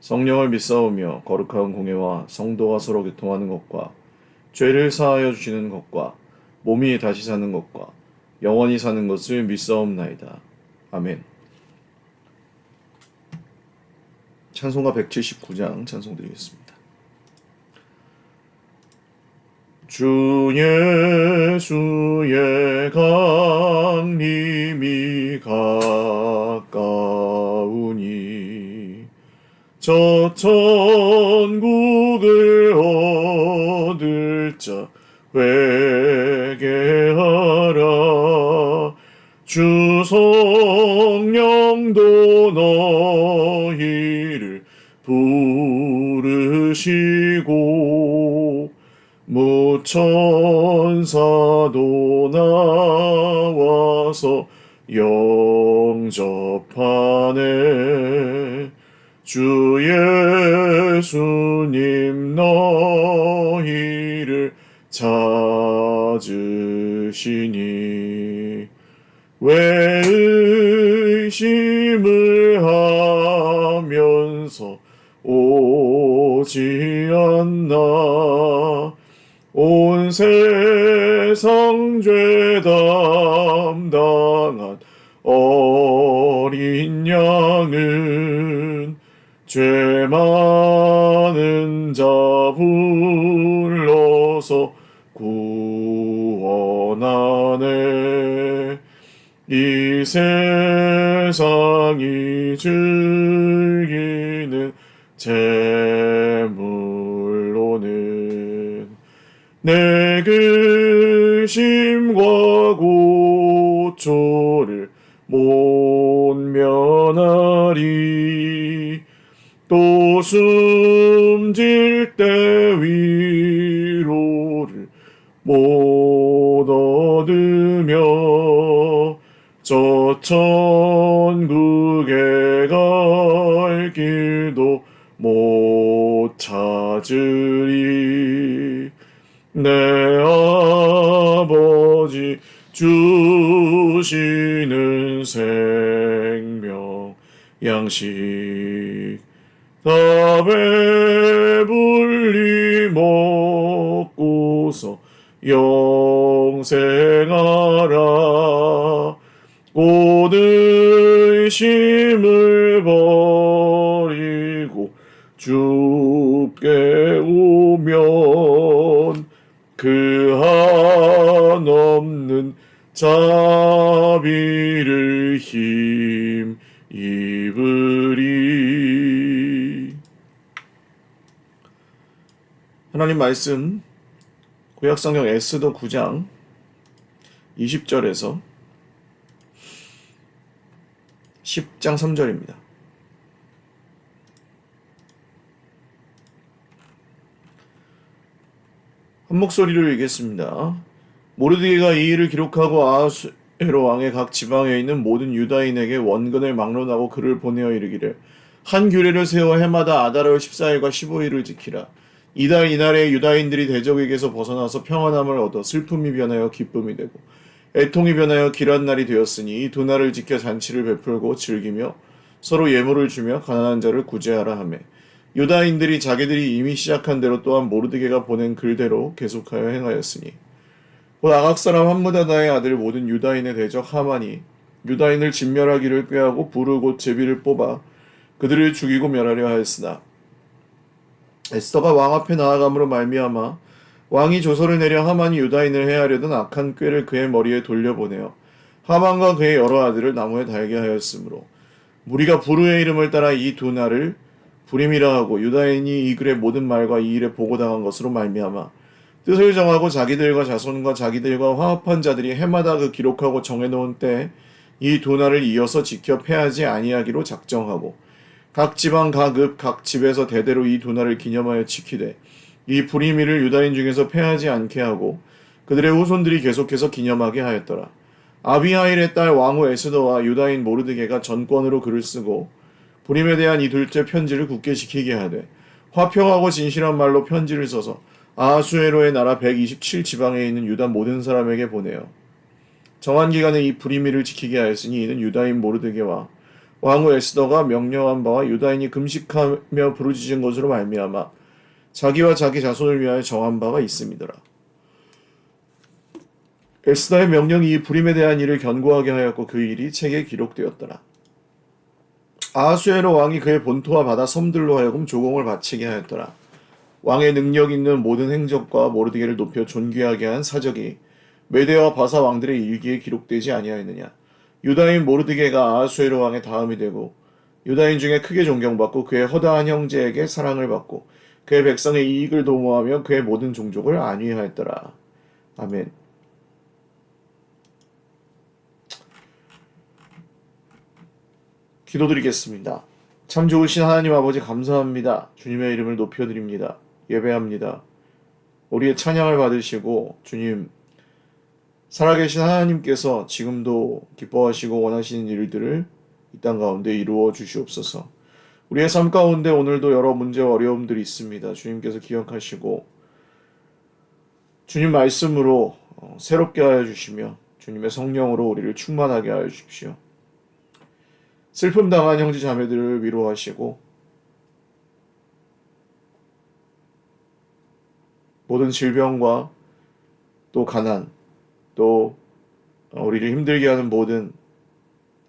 성령을 믿사오며 거룩한 공예와 성도가 서로 교통하는 것과 죄를 사하여 주시는 것과 몸이 다시 사는 것과 영원히 사는 것을 믿사옵나이다. 아멘. 찬송가 179장 찬송 드리겠습니다. 주 예수의 강림이 가까우니 저 천국을 얻을 자 회개하라. 주 성령도 너희를 부르시고 무천사도 나와서 영접하네 주 예수님 너희를 찾으시니 왜 의심을 하면서 오지 않나? 온 세상 죄 담당한 어린 양은 죄 많은 자 불러서 구원하네. 이 세상이 즐기는 재물로는 내 근심과 고초를 못 면하리 또 숨질 때 위로를 못 얻으며 저 천국에 갈 길도 못 찾으리. 내 아버지 주시는 생명 양식 다 배불리 먹고서 영생하라. 온 의심을 말씀 구약성경 에스더 9장 20절에서 10장 3절입니다. 한 목소리로 읽겠습니다. 모르드게가 이 일을 기록하고 아하수에로 왕의 각 지방에 있는 모든 유다인에게 원근을 막론하고 그를 보내어 이르기를 한 규례를 세워 해마다 아다르 14일과 15일을 지키라. 이달 이날에 유다인들이 대적에게서 벗어나서 평안함을 얻어 슬픔이 변하여 기쁨이 되고 애통이 변하여 길한 날이 되었으니 이 두 날을 지켜 잔치를 베풀고 즐기며 서로 예물을 주며 가난한 자를 구제하라 하며 유다인들이 자기들이 이미 시작한 대로 또한 모르드게가 보낸 글대로 계속하여 행하였으니 곧 아각 사람 함무다다의 아들 모든 유다인의 대적 하만이 유다인을 진멸하기를 꾀하고 부르 곧 제비를 뽑아 그들을 죽이고 멸하려 하였으나 에스더가 왕 앞에 나아감으로 말미암아 왕이 조서를 내려 하만이 유다인을 해하려던 악한 꾀를 그의 머리에 돌려보내어 하만과 그의 여러 아들을 나무에 달게 하였으므로 무리가 부르의 이름을 따라 이 두 날을 불임이라 하고 유다인이 이 글의 모든 말과 이 일에 보고당한 것으로 말미암아 뜻을 정하고 자기들과 자손과 자기들과 화합한 자들이 해마다 그 기록하고 정해놓은 때이두 날을 이어서 지켜 패하지 아니하기로 작정하고 각 지방 각읍 각 집에서 대대로 이 두 날을 기념하여 지키되 이 불임일을 유다인 중에서 패하지 않게 하고 그들의 후손들이 계속해서 기념하게 하였더라. 아비하일의 딸 왕후 에스더와 유다인 모르드게가 전권으로 글을 쓰고 불임에 대한 이 둘째 편지를 굳게 지키게 하되 화평하고 진실한 말로 편지를 써서 아하수에로의 나라 127 지방에 있는 유다 모든 사람에게 보내요. 정한 기간에 이 불임일을 지키게 하였으니 이는 유다인 모르드게와 왕후 에스더가 명령한 바와 유다인이 금식하며 부르짖은 것으로 말미암아 자기와 자기 자손을 위하여 정한 바가 있음이더라. 에스더의 명령이 이 불임에 대한 일을 견고하게 하였고 그 일이 책에 기록되었더라. 아하수에로 왕이 그의 본토와 바다 섬들로 하여금 조공을 바치게 하였더라. 왕의 능력 있는 모든 행적과 모르드게를 높여 존귀하게 한 사적이 메대와 바사 왕들의 일기에 기록되지 아니하였느냐. 유다인 모르드게가 아하수에로 왕의 다음이 되고 유다인 중에 크게 존경받고 그의 허다한 형제에게 사랑을 받고 그의 백성의 이익을 도모하며 그의 모든 종족을 안위하였더라. 아멘. 기도드리겠습니다. 참 좋으신 하나님 아버지 감사합니다. 주님의 이름을 높여드립니다. 예배합니다. 우리의 찬양을 받으시고 주님 살아계신 하나님께서 지금도 기뻐하시고 원하시는 일들을 이 땅 가운데 이루어 주시옵소서. 우리의 삶 가운데 오늘도 여러 문제와 어려움들이 있습니다. 주님께서 기억하시고 주님 말씀으로 어, 새롭게 하여 주시며 주님의 성령으로 우리를 충만하게 하여 주십시오. 슬픔 당한 형제 자매들을 위로하시고 모든 질병과 또 가난 또 우리를 힘들게 하는 모든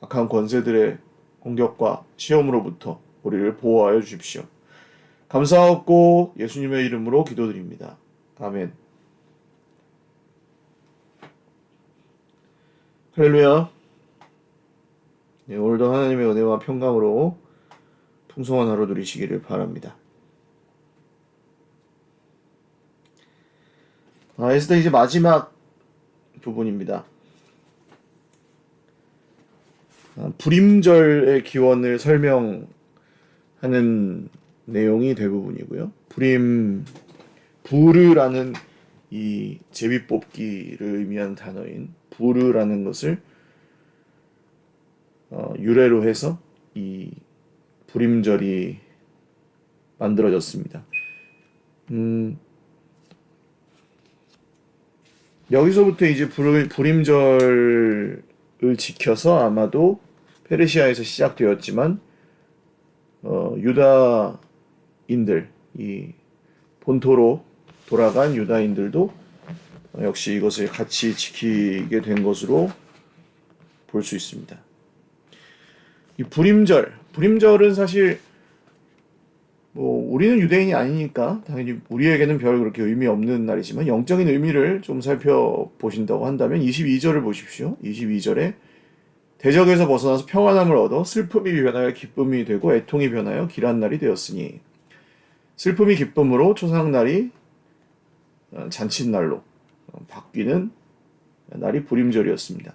악한 권세들의 공격과 시험으로부터 우리를 보호하여 주십시오. 감사하고 예수님의 이름으로 기도드립니다. 아멘. 할렐루야. 네, 오늘도 하나님의 은혜와 평강으로 풍성한 하루 누리시기를 바랍니다. 아, 에스더 이제 마지막 부분입니다. 아, 불임절의 기원을 설명하는 내용이 대부분이고요. 불임 부르라는 이 제비뽑기를 의미하는 단어인 부르라는 것을 어, 유래로 해서 이 불임절이 만들어졌습니다. 음, 여기서부터 이제 불, 불임절을 지켜서 아마도 페르시아에서 시작되었지만 어, 유다인들 이 본토로 돌아간 유다인들도 역시 이것을 같이 지키게 된 것으로 볼 수 있습니다. 이 불임절, 불임절은 사실 뭐 우리는 유대인이 아니니까 당연히 우리에게는 별 그렇게 의미 없는 날이지만 영적인 의미를 좀 살펴보신다고 한다면 22절을 보십시오. 22절에 대적에서 벗어나서 평안함을 얻어 슬픔이 변하여 기쁨이 되고 애통이 변하여 길한 날이 되었으니 슬픔이 기쁨으로 초상날이 잔칫날로 바뀌는 날이 불임절이었습니다.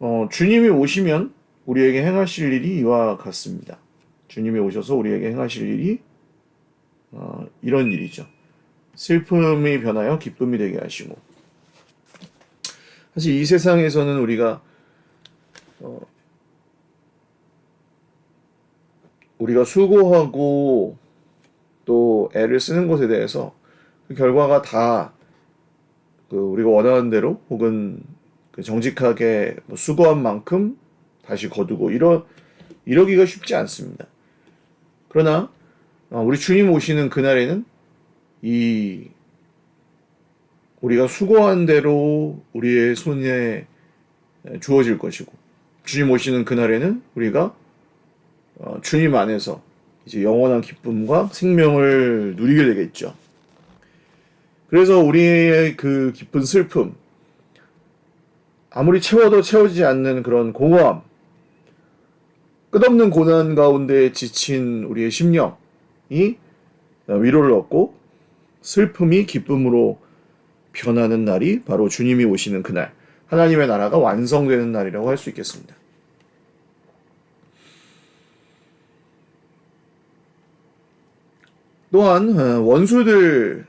어, 주님이 오시면 우리에게 행하실 일이 이와 같습니다. 주님이 오셔서 우리에게 행하실 일이 어, 이런 일이죠. 슬픔이 변하여 기쁨이 되게 하시고 사실 이 세상에서는 우리가 어, 우리가 수고하고 또 애를 쓰는 것에 대해서 그 결과가 다 그 우리가 원하는 대로 혹은 그 정직하게 뭐 수고한 만큼 다시 거두고 이러 이러기가 쉽지 않습니다. 그러나 어, 우리 주님 오시는 그날에는 이 우리가 수고한 대로 우리의 손에 주어질 것이고 주님 오시는 그날에는 우리가 어, 주님 안에서 이제 영원한 기쁨과 생명을 누리게 되겠죠. 그래서 우리의 그 깊은 슬픔, 아무리 채워도 채워지지 않는 그런 공허함, 끝없는 고난 가운데 지친 우리의 심령이 위로를 얻고 슬픔이 기쁨으로 변하는 날이 바로 주님이 오시는 그날, 하나님의 나라가 완성되는 날이라고 할 수 있겠습니다. 또한 어, 원수들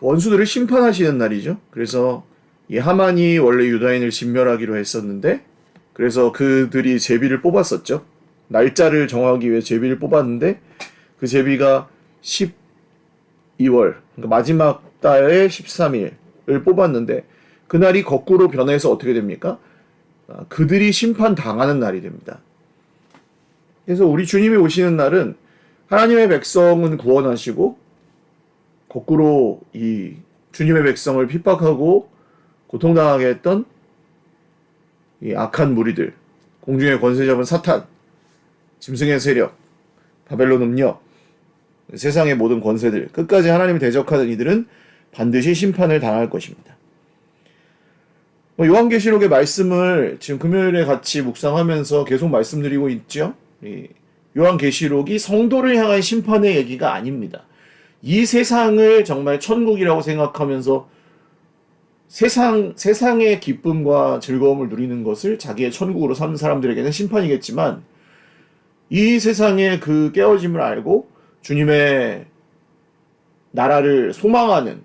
원수들을 심판하시는 날이죠. 그래서 이 하만이 원래 유다인을 진멸하기로 했었는데 그래서 그들이 제비를 뽑았었죠. 날짜를 정하기 위해 제비를 뽑았는데 그 제비가 12월 그러니까 마지막 달의 13일을 뽑았는데 그날이 거꾸로 변해서 어떻게 됩니까? 아, 그들이 심판 당하는 날이 됩니다. 그래서 우리 주님이 오시는 날은 하나님의 백성은 구원하시고 거꾸로 이 주님의 백성을 핍박하고 고통당하게 했던 이 악한 무리들, 공중의 권세 잡은 사탄, 짐승의 세력, 바벨론 음력, 세상의 모든 권세들, 끝까지 하나님을 대적하는 이들은 반드시 심판을 당할 것입니다. 뭐 요한계시록의 말씀을 지금 금요일에 같이 묵상하면서 계속 말씀드리고 있죠. 이 요한계시록이 성도를 향한 심판의 얘기가 아닙니다. 이 세상을 정말 천국이라고 생각하면서 세상 세상의 기쁨과 즐거움을 누리는 것을 자기의 천국으로 삼는 사람들에게는 심판이겠지만 이 세상의 그 깨어짐을 알고 주님의 나라를 소망하는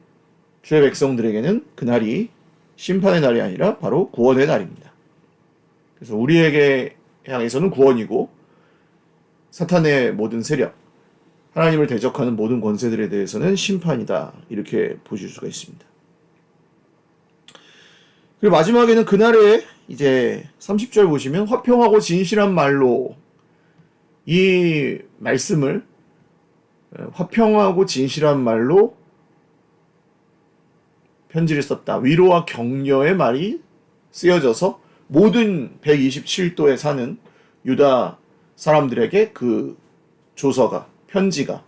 주의 백성들에게는 그날이 심판의 날이 아니라 바로 구원의 날입니다. 그래서 우리에게 향해서는 구원이고 사탄의 모든 세력, 하나님을 대적하는 모든 권세들에 대해서는 심판이다. 이렇게 보실 수가 있습니다. 그리고 마지막에는 그날에 이제 30절 보시면 화평하고 진실한 말로 이 말씀을 화평하고 진실한 말로 편지를 썼다. 위로와 격려의 말이 쓰여져서 모든 127도에 사는 유다 사람들에게 그 조서가 편지가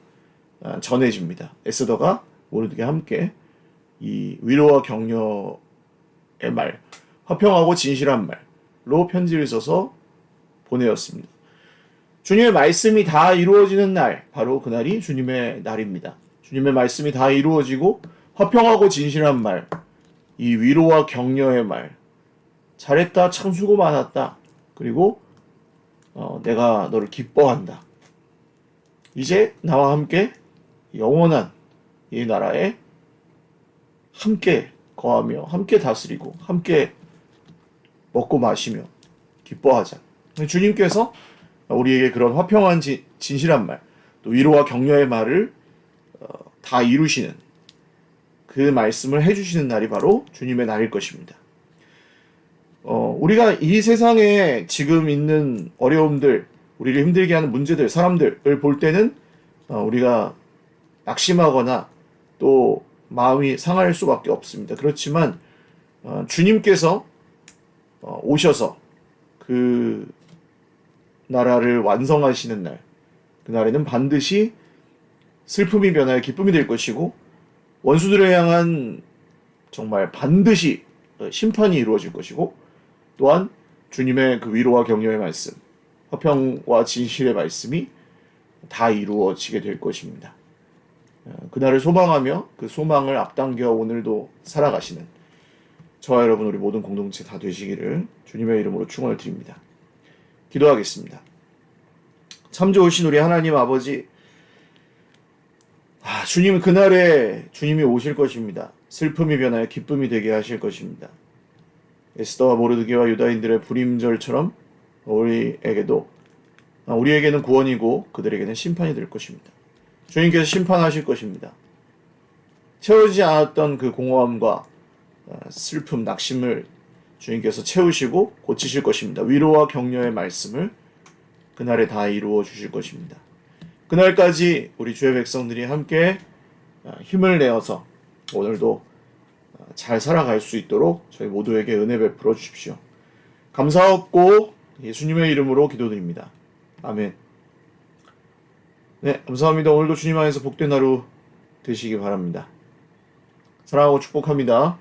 아, 전해집니다. 에스더가 모르게 함께 이 위로와 격려의 말, 화평하고 진실한 말로 편지를 써서 보내었습니다. 주님의 말씀이 다 이루어지는 날, 바로 그날이 주님의 날입니다. 주님의 말씀이 다 이루어지고 화평하고 진실한 말, 이 위로와 격려의 말, 잘했다, 참 수고 많았다, 그리고 어, 내가 너를 기뻐한다. 이제 나와 함께 영원한 이 나라에 함께 거하며 함께 다스리고 함께 먹고 마시며 기뻐하자. 주님께서 우리에게 그런 화평한 진, 진실한 말, 또 위로와 격려의 말을 어, 다 이루시는 그 말씀을 해주시는 날이 바로 주님의 날일 것입니다. 어, 우리가 이 세상에 지금 있는 어려움들, 우리를 힘들게 하는 문제들, 사람들을 볼 때는 어, 우리가 낙심하거나 또 마음이 상할 수밖에 없습니다. 그렇지만 어, 주님께서 어, 오셔서 그 나라를 완성하시는 날, 그날에는 반드시 슬픔이 변하여 기쁨이 될 것이고 원수들을 향한 정말 반드시 심판이 이루어질 것이고 또한 주님의 그 위로와 격려의 말씀, 화평과 진실의 말씀이 다 이루어지게 될 것입니다. 어, 그날을 소망하며 그 소망을 앞당겨 오늘도 살아가시는 저와 여러분 우리 모든 공동체 다 되시기를 주님의 이름으로 축원을 드립니다. 기도하겠습니다. 참 좋으신 우리 하나님 아버지, 아, 주님 그날에 주님이 오실 것입니다. 슬픔이 변하여 기쁨이 되게 하실 것입니다. 에스더와 모르드게와 유다인들의 불임절처럼 우리에게도 아, 우리에게는 구원이고 그들에게는 심판이 될 것입니다. 주님께서 심판하실 것입니다. 채워지지 않았던 그 공허함과 아, 슬픔, 낙심을 주님께서 채우시고 고치실 것입니다. 위로와 격려의 말씀을 그날에 다 이루어 주실 것입니다. 그날까지 우리 주의 백성들이 함께 아, 힘을 내어서 오늘도 잘 살아갈 수 있도록 저희 모두에게 은혜 베풀어 주십시오. 감사하고 예수님의 이름으로 기도드립니다. 아멘. 네, 감사합니다. 오늘도 주님 안에서 복된 하루 되시기 바랍니다. 사랑하고 축복합니다.